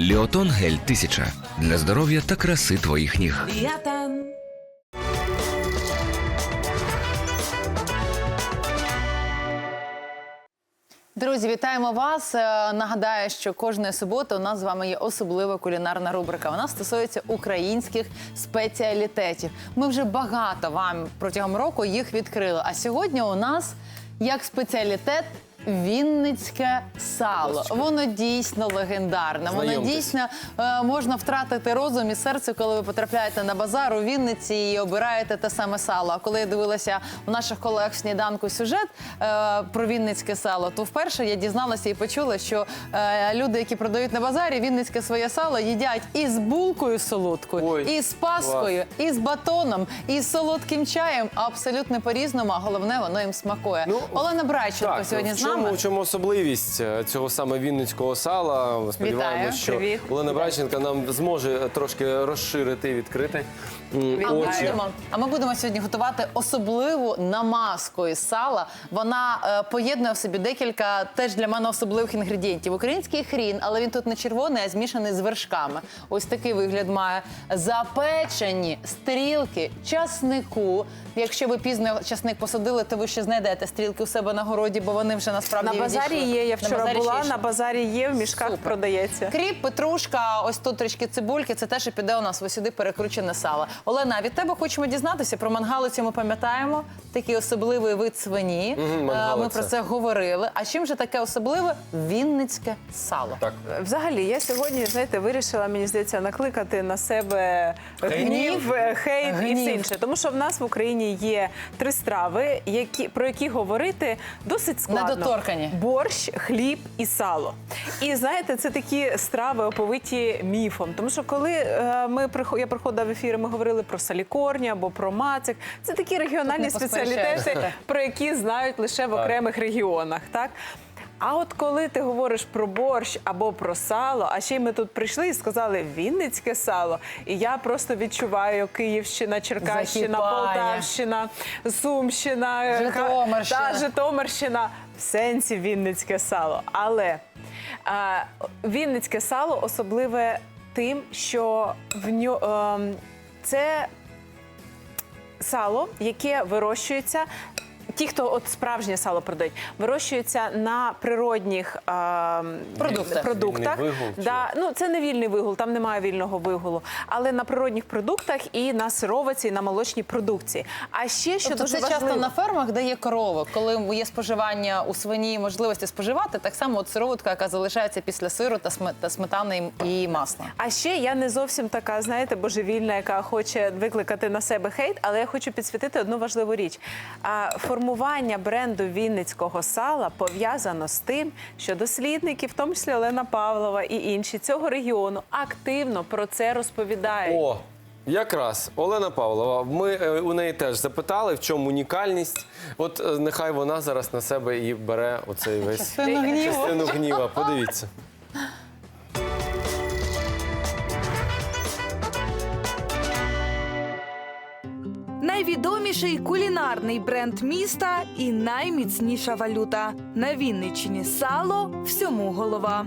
Ліотон гель 1000 для здоров'я та краси твоїх ніг. Ліатан. Друзі, вітаємо вас. Е, Нагадаю, що кожної суботи у нас з вами є особлива кулінарна рубрика. Вона стосується українських спеціалітетів. Ми вже багато вам протягом року їх відкрили. А сьогодні у нас як спеціалітет. Вінницьке сало. Воно дійсно легендарне. Воно Знайомтесь. дійсно е, можна втратити розум і серце, коли ви потрапляєте на базар у Вінниці і обираєте те саме сало. А коли я дивилася у наших колег в сніданку сюжет е, про вінницьке сало, то вперше я дізналася і почула, що е, люди, які продають на базарі, вінницьке своє сало їдять і з булкою солодкою, Ой, і з паскою, і з батоном, і з солодким чаєм. Абсолютно по-різному, а головне, воно їм смакує. Ну, Олена Брайченко сьогодні з чому, в чому особливість е, цього саме вінницького сала? Сподіваємося, що Привіт. Олена Брайченка нам зможе трошки розширити відкрити А ми, очі. будемо, а ми будемо сьогодні готувати особливу намазку із сала. Вона е, поєднує в собі декілька теж для мене особливих інгредієнтів. Український хрін, але він тут не червоний, а змішаний з вершками. Ось такий вигляд має запечені стрілки часнику. Якщо ви пізно часник посадили, то ви ще знайдете стрілки у себе на городі, бо вони вже насправді На базарі є. Я На вчора базарі була, на базарі є, в мішках Супер. продається. Кріп, петрушка, ось тут трішки цибульки. Це те, що піде у нас ось сюди перекручене сало. Олена, від тебе хочемо дізнатися про мангалиці. Ми пам'ятаємо такий особливий вид свині. Мгм, Е, Ми про це говорили. А чим же таке особливе вінницьке сало? Так. Взагалі, я сьогодні, знаєте, вирішила, мені здається, накликати на себе Хейт? гнів, е, хейт і все інше. Тому що в нас в Україні є три страви, які, про які говорити досить складно. Недоторкані. Борщ, хліб і сало. І знаєте, це такі страви оповиті міфом. Тому що коли е, ми я приходила в ефір, ми говорили про салікорні або про мацик. Це такі регіональні спеціалітети, про які знають лише в окремих регіонах. Так? А от коли ти говориш про борщ або про сало, а ще й ми тут прийшли і сказали Вінницьке сало, і я просто відчуваю Київщина, Черкащина, Закипає. Полтавщина, Сумщина, Житомирщина. та, Житомирщина в сенсі Вінницьке сало. Але а, Вінницьке сало особливе тим, що в ньо, ем, це сало, яке вирощується. Ті, хто от справжнє сало продають, вирощується на природних ем, Продуктах. продуктах. Вигул Да, ну це не вільний вигул, там немає вільного вигулу, але на природних продуктах і на сировиці, і на молочній продукції. А ще що Тобто дуже це важливо, часто на фермах, де є корови, коли є споживання у свині, можливості споживати, так само от сироватка, яка залишається після сиру та та сметани і масла. А ще я не зовсім така, знаєте, божевільна, яка хоче викликати на себе хейт, але я хочу підсвітити одну важливу річ. Формування бренду вінницького сала пов'язано з тим, що дослідники, в тому числі Олена Павлова і інші цього регіону, активно про це розповідають. О, якраз Олена Павлова. Ми е, у неї теж запитали, в чому унікальність. От е, нехай вона зараз на себе і бере оцей весь частину гніва. Подивіться. Найвідоміший кулінарний бренд міста і найміцніша валюта. На Вінниччині сало всьому голова.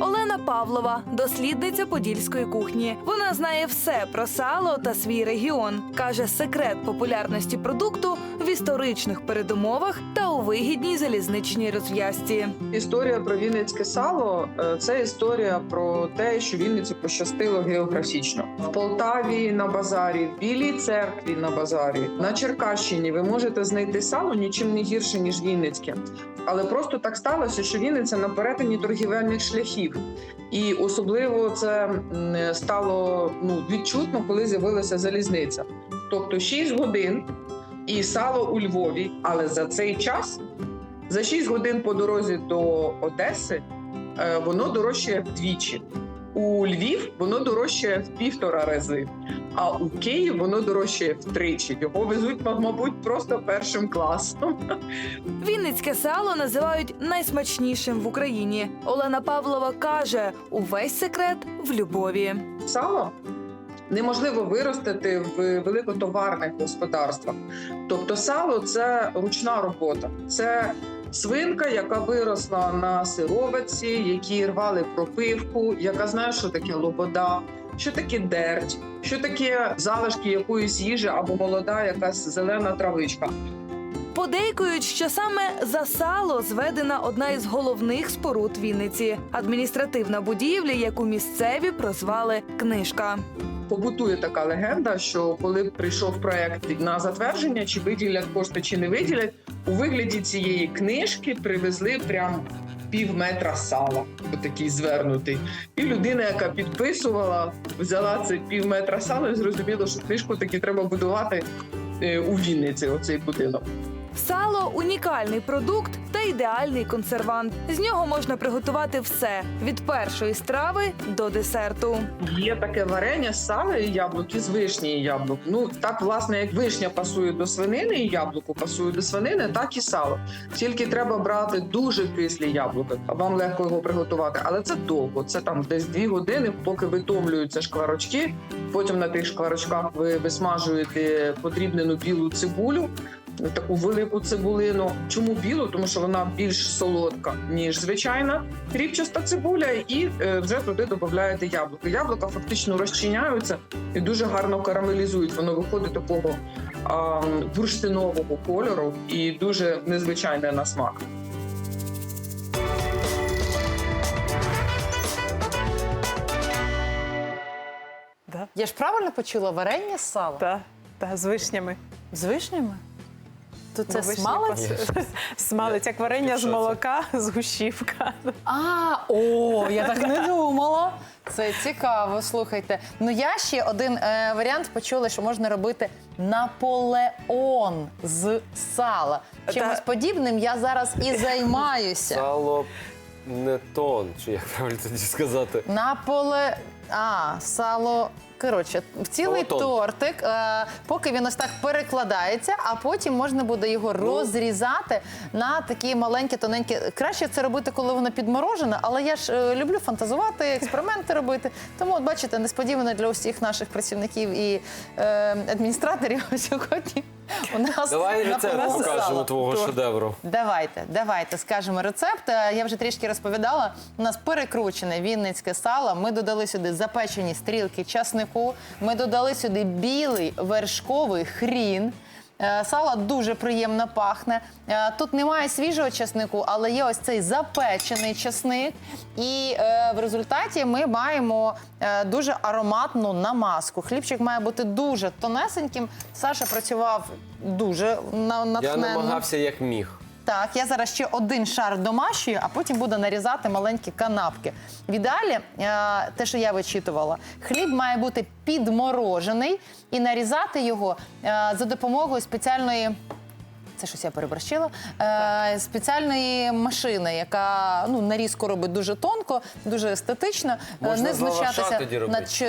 Олена Павлова, дослідниця подільської кухні. Вона знає все про сало та свій регіон. Каже, секрет популярності продукту в історичних передумовах та у вигідній залізничній розв'язці. Історія про Вінницьке сало е, це історія про те, що Вінниці пощастило географічно. В Полтаві на базарі, в Білій церкві на базарі, на Черкащині ви можете знайти сало нічим не гірше ніж Вінницьке. Але просто так сталося, що Вінниця на перетині торгівельних шляхів. І особливо це стало ну відчутно, коли з'явилася залізниця. Тобто 6 годин і сало у Львові, але за цей час за 6 годин по дорозі до Одеси е, воно дорожчає вдвічі. У Львів воно дорожчає в півтора рази, а у Київ воно дорожчає втричі. Його везуть, мабуть, просто першим класом. Вінницьке сало називають найсмачнішим в Україні. Олена Павлова каже: увесь секрет в любові. Сало неможливо виростити в великотоварних господарствах. Тобто, сало це ручна робота, це свинка, яка виросла на сировиці, які рвали пропивку, яка знає, що таке лобода, що таке дерть, що таке залишки якоїсь їжі або молода якась зелена травичка. Подейкують, що саме за сало зведена одна із головних споруд Вінниці адміністративна будівля, яку місцеві прозвали книжка. Побутує така легенда, що коли прийшов проект на затвердження, чи виділять кошти, чи не виділять, у вигляді цієї книжки привезли прям пів метра сала, отакий звернутий. І людина, яка підписувала, взяла цей пів метра сала і зрозуміла, що книжку таки треба будувати е, у Вінниці. Оцей будинок. Сало унікальний продукт та ідеальний консервант. З нього можна приготувати все від першої страви до десерту. Є таке варення з сала і яблук і з вишні і яблук. Ну так, власне, як вишня пасує до свинини, і яблуко пасує до свинини, так і сало. Тільки треба брати дуже кислі яблука, вам легко його приготувати. Але це довго. Це там десь дві години, поки витомлюються шкварочки. Потім на тих шкварочках ви висмажуєте подрібнену білу цибулю. Таку велику цибулину. Чому білу? Тому що вона більш солодка, ніж звичайна рібчаста цибуля, і е, вже туди додаєте яблуко. Яблука фактично розчиняються і дуже гарно карамелізують. Воно виходить такого а, бурштинового кольору і дуже незвичайне на смак. Я ж правильно почула варення з сала? та, та, з вишнями. З вишнями? То це Ну, смалець? Смалець, як варення з Що це? молока, згущівка. А, о, я так не думала. Це цікаво, слухайте. Ну я ще один е, варіант почула, що можна робити Наполеон з сала. Чимось Та- подібним я зараз і займаюся. Сало не тон, чи як правильно тоді сказати. Наполе. А, сало. Коротше, в цілий Салатон. тортик, е, поки він ось так перекладається, а потім можна буде його Ну. розрізати на такі маленькі, тоненькі. Краще це робити, коли воно підморожене, але я ж е, люблю фантазувати, експерименти робити. Тому, от бачите, несподівано для усіх наших працівників і е, адміністраторів сьогодні. У нас Давай рецепт Наполеон покажемо сала. твого шедевру. Давайте, давайте скажемо рецепт. Е, Я вже трішки розповідала. У нас перекручене вінницьке сало. Ми додали сюди запечені стрілки часнику. Ми додали сюди білий вершковий хрін. Е, Сало дуже приємно пахне. Е, Тут немає свіжого чеснику, але є ось цей запечений чесник. І е, в результаті ми маємо дуже ароматну намазку. Хлібчик має бути дуже тонесеньким. Саша працював дуже натхненно. Я намагався як міг. Так, я зараз ще один шар домашньої, а потім буду нарізати маленькі канапки. В ідеалі, е, те, що я вичитувала, хліб має бути підморожений і нарізати його е, за допомогою спеціальної. Це щось я переборщила. Е, спеціальної машини, яка ну нарізку робить дуже тонко, дуже естетично. Е, Можна не знущатися тоді робити. над що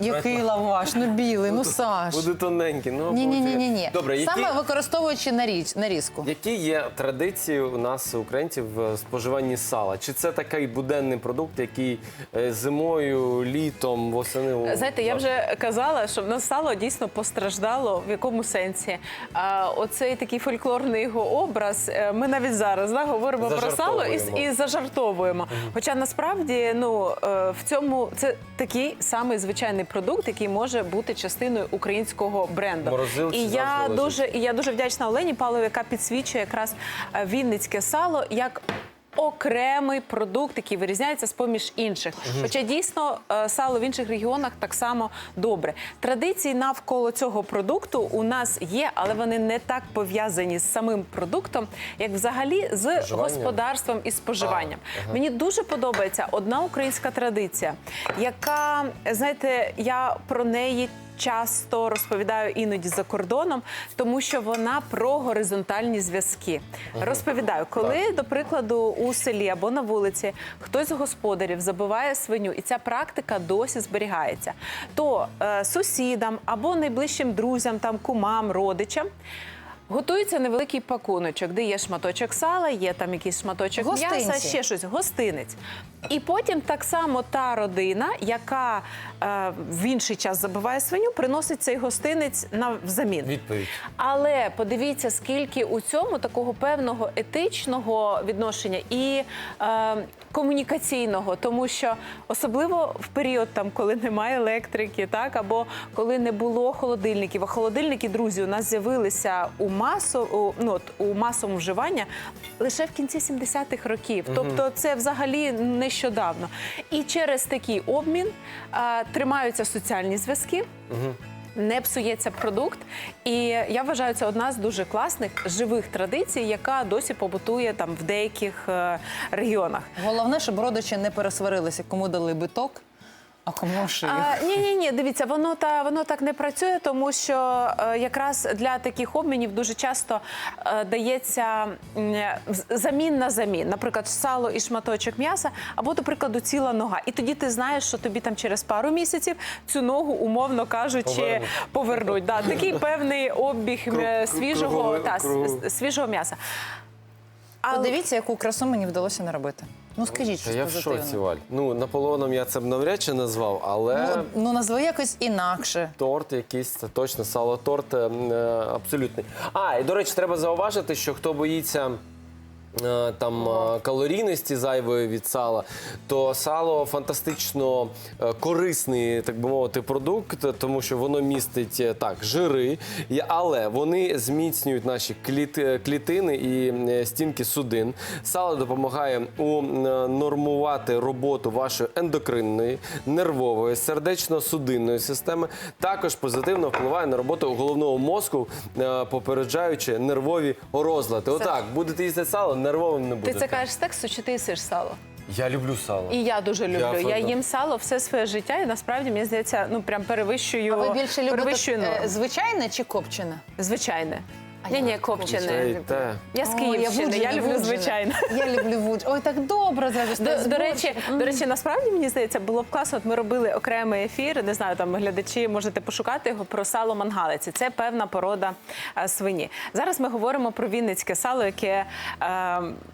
який лаваш, ну білий, ну Саш. Буде тоненький. Ну, Ні, ні, ні, ні, ні. Добре, які, саме використовуючи наріз, нарізку. які є традиції у нас, українців, в споживанні сала? Чи це такий буденний продукт, який е, зимою, літом, восени? Знаєте, я вже казала, що в нас сало дійсно постраждало в якому сенсі. А, оцей такий фольклорний його образ. е, Ми навіть зараз да, говоримо про сало і, Зажартовуємо. і зажартовуємо. Хоча насправді ну е, в цьому це такий самий звичайний продукт, який може бути частиною українського бренду. Морозилці І я дуже і я дуже вдячна Олені Павлові, яка підсвічує якраз е, вінницьке сало як. Окремий продукт, який вирізняється з поміж інших. Хоча дійсно е, сало в інших регіонах так само добре. Традиції навколо цього продукту у нас є, але вони не так пов'язані з самим продуктом, як взагалі з господарством і споживанням. Мені дуже подобається одна українська традиція, яка знаєте, я про неї. Часто розповідаю іноді за кордоном, тому що вона про горизонтальні зв'язки. Розповідаю, коли, до прикладу, у селі або на вулиці хтось з господарів забиває свиню, і ця практика досі зберігається, то е, сусідам або найближчим друзям, там кумам, родичам Готується невеликий пакуночок, де є шматочок сала, є там якийсь шматочок м'яса, ще щось, гостинець. І потім так само та родина, яка е, в інший час забиває свиню, приносить цей гостинець на взамін. Відповідь. Але подивіться, скільки у цьому такого певного етичного відношення і е, комунікаційного, тому що особливо в період, там, коли немає електрики, так або коли не було холодильників. А холодильники, друзі, у нас з'явилися у масу, ну, от, у масовому вживання лише в кінці 70-х років. Тобто, це взагалі нещодавно. І через такий обмін е, тримаються соціальні зв'язки не псується продукт. І я вважаю, це одна з дуже класних живих традицій, яка досі побутує там в деяких е, регіонах. Головне, щоб родичі не пересварилися, кому дали биток, а кому шию. Ні, ні, ні, дивіться, воно та воно так не працює, тому що е, якраз для таких обмінів дуже часто е, дається м, з- замін на замін, наприклад, сало і шматочок м'яса, або, до прикладу, ціла нога. І тоді ти знаєш, що тобі там через пару місяців цю ногу, умовно кажучи, Повернуть. повернуть. Да, такий певний обіг е, Кру- свіжого та с- круг. свіжого м'яса. Але- Подивіться, яку красу мені вдалося наробити. Ну скажіть, що я в шоці, Валь. Ну, Наполеоном я це б навряд чи назвав, але. Ну, ну назви якось інакше. Торт якийсь, це точно сало торт е, м, е, абсолютний. А, і до речі, треба зауважити, що хто боїться. Е, Там е, калорійності зайвої від сала, то сало фантастично е, корисний, так би мовити, продукт, тому що воно містить так жири, але вони зміцнюють наші клітини і стінки судин. Сало допомагає у нормувати роботу вашої ендокринної, нервової, сердечно-судинної системи. Також позитивно впливає на роботу головного мозку, попереджаючи нервові розлади. Отак, будете їсти сало, нервовим не Ти будете. це кажеш з тексту, чи ти їсиш сало? Я люблю сало. І я дуже люблю. Я, я їм сало все своє життя, і насправді мені здається, ну прям перевищую. А ви більше любите перевищую е, звичайне чи копчене? Звичайне. Ні, я ні, копчене. Це те. Я з О, Київщини, я, люблю звичайне. Я люблю вудж. Ой, так добре зараз. До, до речі, до речі, насправді мені здається, було б класно. От ми робили окремий ефір. Не знаю, там глядачі можете пошукати його про сало мангалиці. Це певна порода е, свині. Зараз ми говоримо про вінницьке сало, яке е,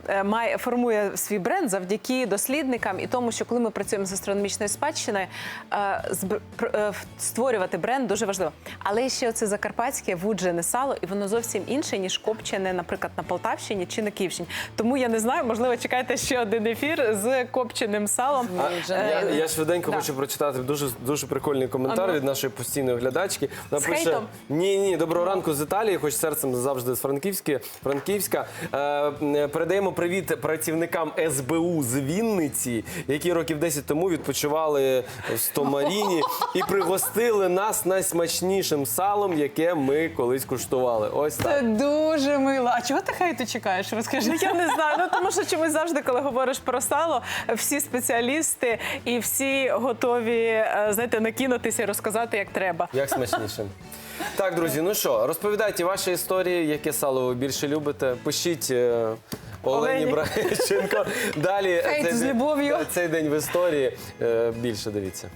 е, має формує свій бренд завдяки дослідникам і тому, що коли ми працюємо з астрономічною спадщиною, е, зб- пр- е, в- створювати бренд дуже важливо. Але ще оце закарпатське вуджене сало, і воно зовсім інше ніж копчене, наприклад, на Полтавщині чи на Київщині. Тому я не знаю, можливо, чекайте ще один ефір з копченим салом. А, я, Е, я швиденько да. хочу прочитати дуже дуже прикольний коментар Ану. від нашої постійної глядачки. Вона З пише: хейтом? Ні, ні, доброго ранку з Італії, хоч серцем завжди з Франківська. Франківська. Е, передаємо привіт працівникам СБУ з Вінниці, які років 10 тому відпочивали в Стомаріні і пригостили нас найсмачнішим салом, яке ми колись куштували. Ось. Це дуже мило. А чого ти хай ти чекаєш? Розкажи. Ну, я не знаю. Ну тому що чомусь завжди, коли говориш про сало, всі спеціалісти і всі готові е, знаєте, накинутися і розказати, як треба. Як смачніше. Так, друзі, ну що, розповідайте ваші історії, яке сало ви більше любите. Пишіть е, Олені. Брайченко. Далі Хейт цей з день- любов'ю. цей день в історії. Е, більше дивіться.